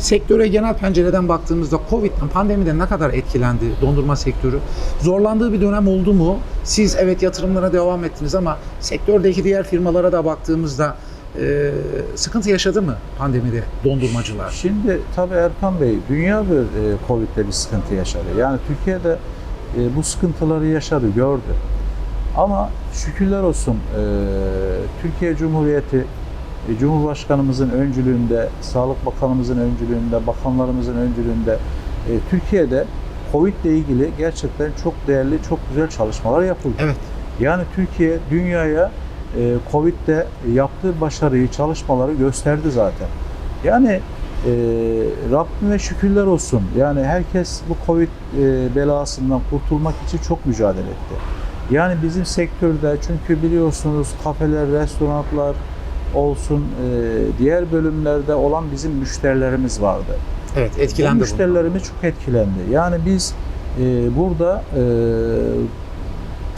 Sektöre genel pencereden baktığımızda Covid'den, pandemiden ne kadar etkilendi dondurma sektörü? Zorlandığı bir dönem oldu mu? Siz evet yatırımlara devam ettiniz ama sektördeki diğer firmalara da baktığımızda e, sıkıntı yaşadı mı pandemide dondurmacılar? Şimdi tabii Erkan Bey, dünya bir e, Covid'de bir sıkıntı yaşadı. Yani Türkiye'de e, bu sıkıntıları yaşadı, gördü. Ama şükürler olsun e, Türkiye Cumhuriyeti Cumhurbaşkanımızın öncülüğünde, Sağlık Bakanımızın öncülüğünde, bakanlarımızın öncülüğünde e, Türkiye'de Covid ile ilgili gerçekten çok değerli, çok güzel çalışmalar yapıldı. Evet. Yani Türkiye dünyaya e, Covid'de yaptığı başarıyı, çalışmaları gösterdi zaten. Yani e, Rabbime şükürler olsun. Yani herkes bu Covid e, belasından kurtulmak için çok mücadele etti. Yani bizim sektörde çünkü biliyorsunuz kafeler, restoranlar olsun e, diğer bölümlerde olan bizim müşterilerimiz vardı. Evet Bu etkilendi bundan. müşterilerimiz çok etkilendi. Yani biz e, burada e,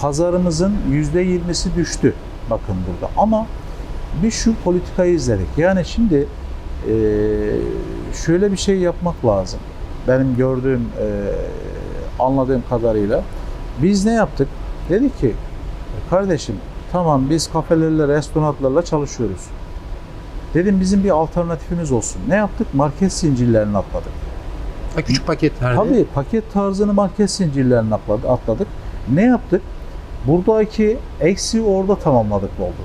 pazarımızın yüzde yirmisi düştü bakın burada. Ama biz şu politikayı izledik. Yani şimdi e, şöyle bir şey yapmak lazım. Benim gördüğüm, e, anladığım kadarıyla. Biz ne yaptık? Dedik ki kardeşim tamam biz kafelerle, restoranlarla çalışıyoruz. Dedim bizim bir alternatifimiz olsun. Ne yaptık? Market zincirlerini atladık. Ha, Küçük paketlerde. Tabii paket tarzını market zincirlerine atladık. Ne yaptık? Buradaki eksiği orada tamamladık oldu.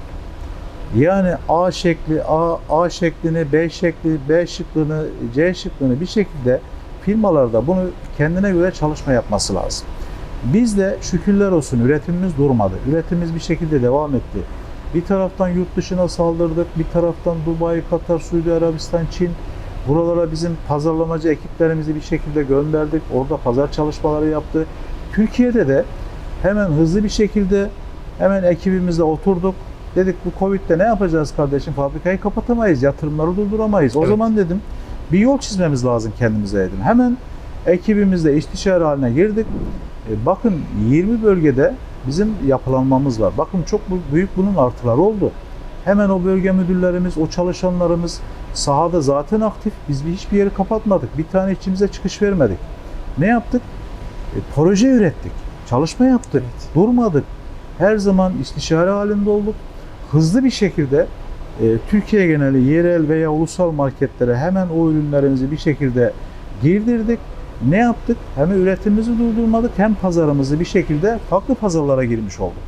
Yani A şekli, A, A şeklini, B şekli, B şıklını, C şıklını bir şekilde firmalarda bunu kendine göre çalışma yapması lazım. Biz de şükürler olsun üretimimiz durmadı. Üretimimiz bir şekilde devam etti. Bir taraftan yurt dışına saldırdık, bir taraftan Dubai, Katar, Suudi Arabistan, Çin buralara bizim pazarlamacı ekiplerimizi bir şekilde gönderdik. Orada pazar çalışmaları yaptı. Türkiye'de de hemen hızlı bir şekilde hemen ekibimizle oturduk. Dedik bu Covid'de ne yapacağız kardeşim? Fabrikayı kapatamayız, yatırımları durduramayız. O Evet. zaman dedim bir yol çizmemiz lazım kendimize dedim. Hemen ekibimizle istişare haline girdik. E, bakın 20 bölgede bizim yapılanmamız var. Bakın çok büyük bunun artıları oldu. Hemen o bölge müdürlerimiz, o çalışanlarımız sahada zaten aktif. Biz bir hiçbir yeri kapatmadık. Bir tane içimize çıkış vermedik. Ne yaptık? E, proje ürettik. Çalışma yaptık. Evet. Durmadık. Her zaman istişare halinde olduk. Hızlı bir şekilde e, Türkiye geneli yerel veya ulusal marketlere hemen o ürünlerimizi bir şekilde girdirdik. Ne yaptık? Hem üretimimizi durdurmadık hem pazarımızı bir şekilde farklı pazarlara girmiş olduk.